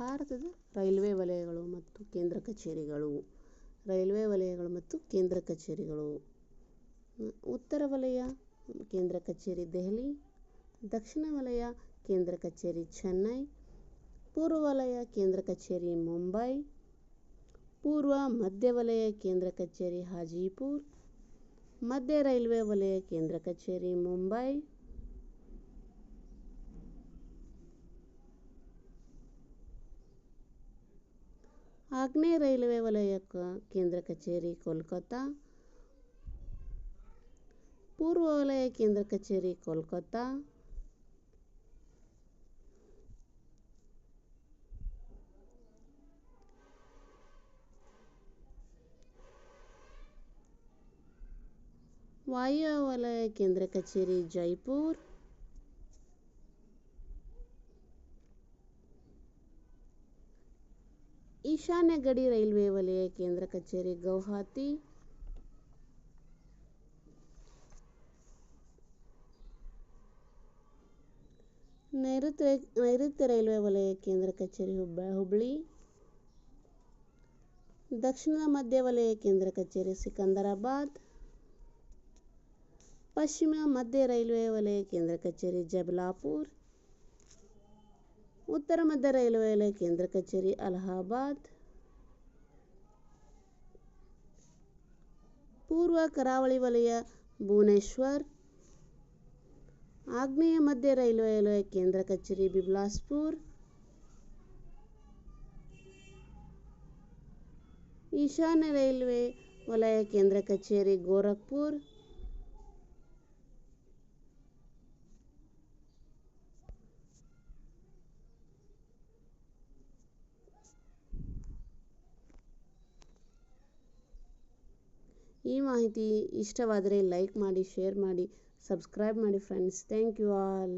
ಭಾರತದ ರೈಲ್ವೆ ವಲಯಗಳು ಮತ್ತು ಕೇಂದ್ರ ಕಚೇರಿಗಳು. ರೈಲ್ವೆ ವಲಯಗಳು ಮತ್ತು ಕೇಂದ್ರ ಕಚೇರಿಗಳು. ಉತ್ತರ ವಲಯ, ಕೇಂದ್ರ ಕಚೇರಿ ದೆಹಲಿ. ದಕ್ಷಿಣ ವಲಯ, ಕೇಂದ್ರ ಕಚೇರಿ ಚೆನ್ನೈ. ಪೂರ್ವ ವಲಯ, ಕೇಂದ್ರ ಕಚೇರಿ ಮುಂಬೈ. ಪೂರ್ವ, ಮಧ್ಯ ವಲಯ, ಕೇಂದ್ರ ಕಚೇರಿ ಹಾಜಿಪುರ್. ಮಧ್ಯ ರೈಲ್ವೆ ವಲಯ, ಕೇಂದ್ರ ಕಚೇರಿ ಮುಂಬೈ. ಆಗ್ನೇಯ ರೈಲ್ವೆ ವಲಯ ಕೇಂದ್ರ ಕಚೇರಿ ಕೋಲ್ಕತ್ತಾ ಪೂರ್ವ ವಲಯ ಕೇಂದ್ರ ಕಚೇರಿ ಕೋಲ್ಕತ್ತಾ ವಾಯವ್ಯ ವಲಯ ಕೇಂದ್ರ ಕಚೇರಿ ಜೈಪುರ್ ಈಶಾನ್ಯ ಗಡಿ ರೈಲ್ವೆ ವಲಯ ಕೇಂದ್ರ ಕಚೇರಿ ಗೌಹಾತಿ ನೈಋತ್ಯ ನೈಋತ್ಯ ರೈಲ್ವೆ ವಲಯ ಕೇಂದ್ರ ಕಚೇರಿ ಹುಬ್ಬ ಹುಬ್ಳಿ ದಕ್ಷಿಣ ಮಧ್ಯ ವಲಯ ಕೇಂದ್ರ ಕಚೇರಿ ಸಿಕಂದರಾಬಾದ್ ಪಶ್ಚಿಮ ಮಧ್ಯ ರೈಲ್ವೆ ವಲಯ ಕೇಂದ್ರ ಕಚೇರಿ ಜಬಲಾಪುರ್ ಉತ್ತರ ಮಧ್ಯ ರೈಲ್ವೆ ಕೇಂದ್ರ ಕಚೇರಿ ಅಲಹಾಬಾದ್. ಪೂರ್ವ ಕರಾವಳಿ ವಲಯ ಭುವನೇಶ್ವರ್. ಆಗ್ನೇಯ ಮಧ್ಯ ರೈಲ್ವೆ ಕೇಂದ್ರ ಕಚೇರಿ ಬಿಬ್ಲಾಸ್ಪುರ್. ಈಶಾನ್ಯ ರೈಲ್ವೆ ವಲಯ ಕೇಂದ್ರ ಕಚೇರಿ ಗೋರಖ್ಪುರ್. ಈ ಮಾಹಿತಿ ಇಷ್ಟವಾದರೆ ಲೈಕ್ ಮಾಡಿ ಶೇರ್ ಮಾಡಿ ಸಬ್ಸ್ಕ್ರೈಬ್ ಮಾಡಿ ಫ್ರೆಂಡ್ಸ್ ಥ್ಯಾಂಕ್ ಯು ಆಲ್